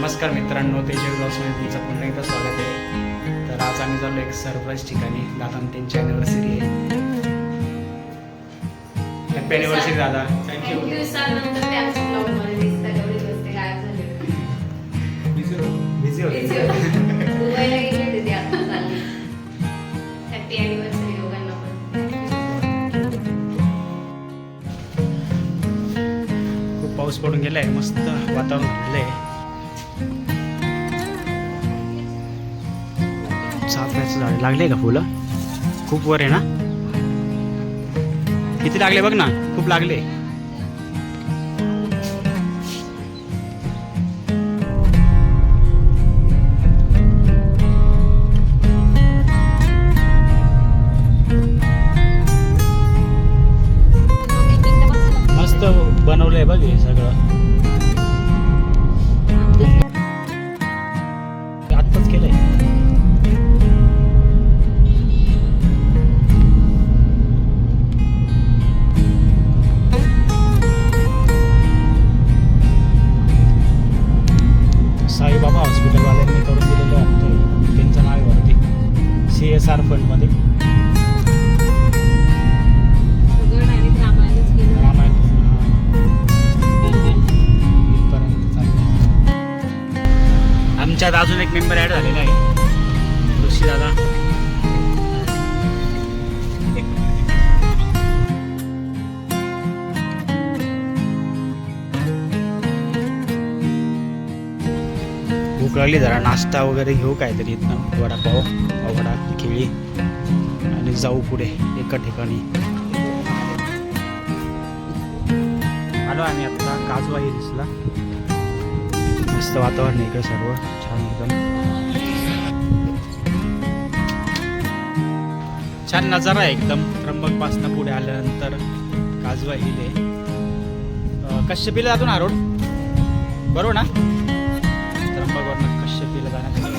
नमस्कार मित्रांनो तेजस ब्लॉग्समध्ये तुमचं पुन्हा एकदा स्वागत आहे. तर आज आम्ही चाललो एक सरप्राईज ठिकाणी दादा त्यांची अॅनिव्हर्सरी आहे. हॅपी अॅनिव्हर्सरी दादा. खूप बिझी होते. पाऊस पडून गेलाय मस्त वातावरण आहे चाफ्याचं झाड लागले का फुलं? खूप वर आहे ना? किती लागले बघ ना? खूप लागले. मस्त बनवलंय बघ हे सगळं. आमच्यात अजून एक मेंबर ऍड झालेला आहे. ऋषी दादा. भूक लागली जरा नाश्ता वगैरे घेऊ काहीतरी इथनं. वडापाव वडा केळी आणि जाऊ पुढे एका ठिकाणी. आलो आम्ही आता. काजवा हिल्सला मस्त वातावरण आहे इकडे सर्व. छान एकदम. छान नजारा आहे एकदम. त्र्यंबक पासनं पुढे आल्यानंतर काजवा हिल आहे. कश्यपीला जातो ना रोड? बरोबर ना? त्र्यंबकवरनं कश्यपीला जाण्यासाठी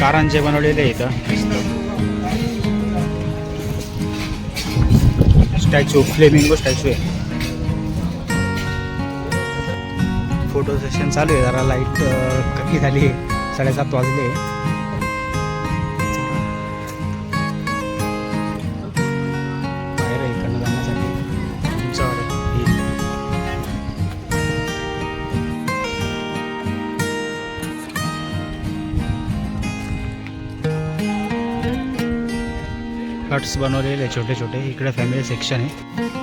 कारण जे बनवलेले इथं. स्टॅच्यू फ्लेमिंगो स्टॅच्यू आहे. फोटो सेशन चालू आहे जरा लाइट कमी झाली आहे. साडेसात वाजले कट्स बनवलेले छोटे छोटे इकडे फॅमिली सेक्शन आहे.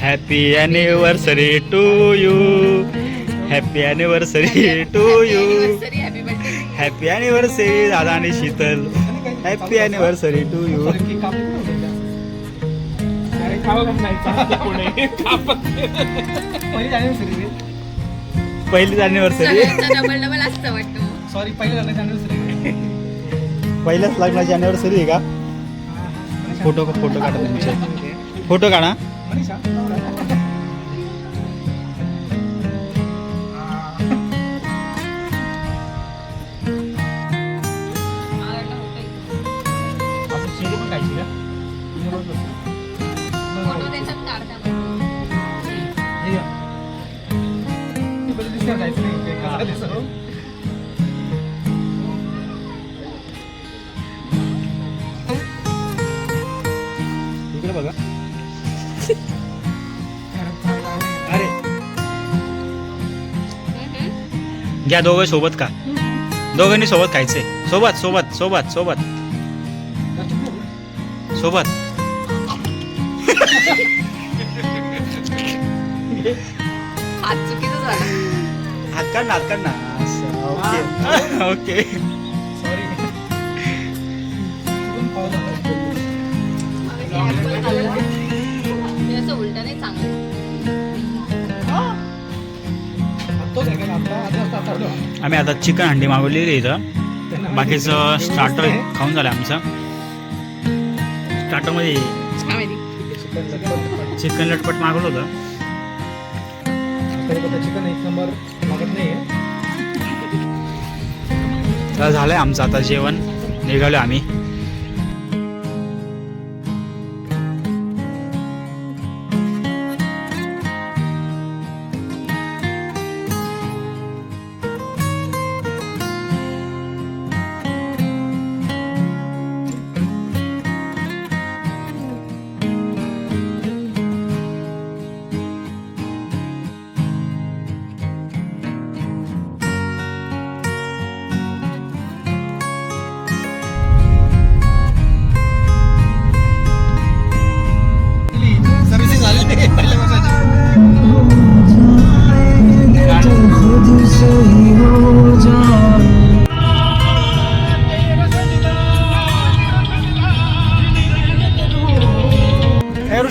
Happy anniversary to you happy anniversary to you Anniversary, happy birthday. Happy anniversary दादा आणि Sheetal happy anniversary to you पहिलीच ॲनिव्हर्सरी सगळ्यांचं डबल डबल असतं वाटतं. सॉरी अॅनिव्हर्सरी पहिल्याच लग्नाची ॲनिव्हर्सरी आहे का? फोटो फोटो काढा तुमचे. फोटो काढा. ते बरं नाही. ते कसं दिसतं? इकडे बघा अरे घ्या दोघं सोबत का दोघांनी सोबत खायचंय सोबत सोबत सोबत सोबत सोबत हात चुकीचं झालं అక్కడ అక్కడ ఓకే आम्ही आता चिकन हंडी मागवलेली इथं. बाकीचं स्टार्टर खाऊन झालं आमचं. स्टार्टरमध्ये चिकन लटपट. मागवलं होतं. चिकन एक नंबर. तर झालंय आमचं आता जेवण. निघालो आम्ही.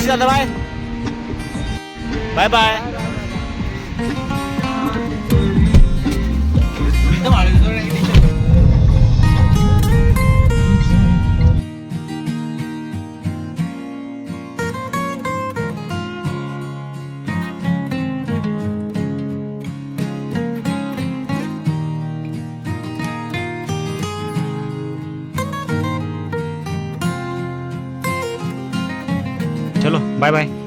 拜拜拜拜。走了拜拜。